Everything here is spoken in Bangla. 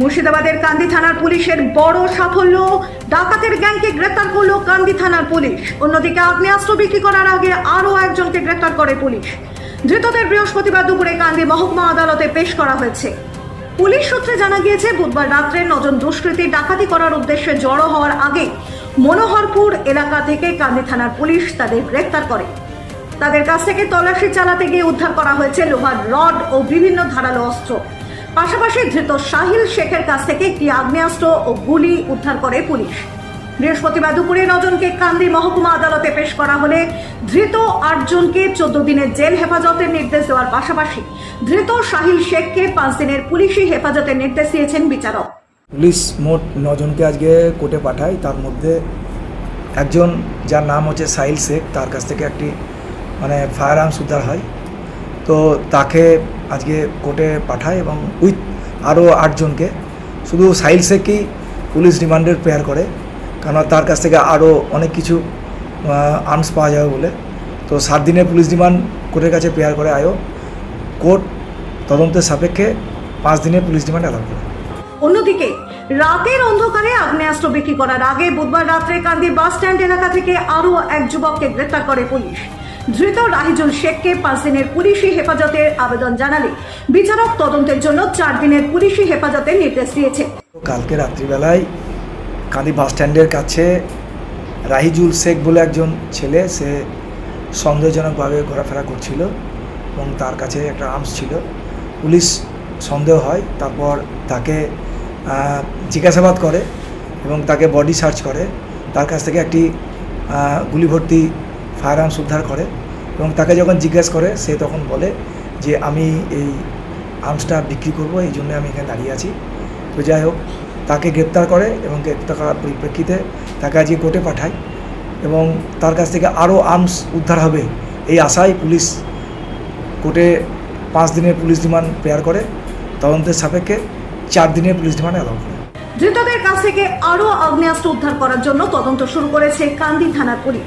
মুর্শিদাবাদের কান্দি থানার পুলিশের বড় সাফল্য। ডাকাতের গ্যাংকে গ্রেপ্তার করল কান্দি থানার পুলিশ। অন্যদিকে আগ্নেয়াস্ত্র বিক্রি করার আগে আরও একজনকে গ্রেপ্তার করে পুলিশ। ধৃতদের বৃহস্পতিবার দুপুরে কান্দি মহকুমা আদালতে পেশ করা হয়েছে। পুলিশ সূত্রে জানা গিয়েছে, বুধবার রাত্রে নজন দুষ্কৃতী ডাকাতি করার উদ্দেশ্যে জড়ো হওয়ার আগে মনোহরপুর এলাকা থেকে কান্দি থানার পুলিশ তাদের গ্রেপ্তার করে। তাদের কাছ থেকে তল্লাশি চালাতে গিয়ে উদ্ধার করা হয়েছে লোহার রড ও বিভিন্ন ধারালো অস্ত্র। পাশাপাশি ধৃত সাহিল শেখের কাছ থেকে একটি আগ্নেয়াস্ত্র ও গুলি উদ্ধার করে পুলিশ। বৃহস্পতিবার দুপুরে নজনকে কান্দি মহকুমা আদালতে পেশ করা হলে ধৃত আটজনকে চোদ্দ দিনের জেল হেফাজতের নির্দেশ দেওয়ার পাশাপাশি ধৃত সাহিল শেখকে পাঁচ দিনের পুলিশি হেফাজতের নির্দেশ দিয়েছেন বিচারক। পুলিশ মোট নজনকে আজকে কোর্টে পাঠায়। তার মধ্যে একজন যার নাম হচ্ছে সাহিল শেখ, তার কাছ থেকে একটি মানে ফায়ার আর্মস উদ্ধার হয়। তো তাকে আজকে কোর্টে পাঠায় এবং উইথ আরও আটজনকে। শুধু সাহিল শেখকেই পুলিশ রিমান্ডের প্রেয়ার করে কারণ তার কাছ থেকে আরও অনেক কিছু আর্মস পাওয়া যাবে বলে। তো সাত দিনের পুলিশ রিমান্ড কোর্টের কাছে প্রেয়ার করে আয়ো কোর্ট তদন্তের সাপেক্ষে পাঁচ দিনের পুলিশ রিমান্ড অ্যালাউ করে। অন্যদিকে, রাতের অন্ধকারে আগ্নেয়াস্ত্র বিক্রি করার আগে বুধবার রাত্রে কান্দি বাস স্ট্যান্ড এলাকা থেকে আরও এক যুবককে গ্রেপ্তার করে পুলিশ। ধৃত রাহিজুল শেখকে পাঁচ দিনের পুলিশি হেফাজতের আবেদন জানালে বিচারক তদন্তের জন্য চার দিনের পুলিশি হেফাজতের নির্দেশ দিয়েছে। কালকে রাত্রিবেলায় কাঁদি বাস স্ট্যান্ডের কাছে রাহিজুল শেখ বলে একজন ছেলে সে সন্দেহজনকভাবে ঘোরাফেরা করছিল এবং তার কাছে একটা আর্মস ছিল। পুলিশ সন্দেহ হয় তারপর তাকে জিজ্ঞাসাবাদ করে এবং তাকে বডি সার্চ করে। তার কাছ থেকে একটি আহ, গুলি ভর্তি ফায়ার আর্মস উদ্ধার করে এবং তাকে যখন জিজ্ঞেস করে, সে তখন বলে যে, আমি এই আর্মসটা বিক্রি করব, এই জন্য আমি এখানে দাঁড়িয়ে আছি। তো যাই হোক, তাকে গ্রেপ্তার করে এবং গ্রেপ্তার করার পরিপ্রেক্ষিতে তাকে আজকে কোর্টে পাঠায় এবং তার কাছ থেকে আরও আর্মস উদ্ধার হবে এই আশায় পুলিশ কোর্টে পাঁচ দিনের পুলিশ রিমান্ড প্রেয়ার করে। তদন্তের সাপেক্ষে চার দিনের পুলিশ রিমান্ড অ্যালাউ করে। ধৃতদের কাছ থেকে আরও আগ্নেয়াস্ত্র উদ্ধার করার জন্য তদন্ত শুরু করেছে কান্দি থানার পুলিশ।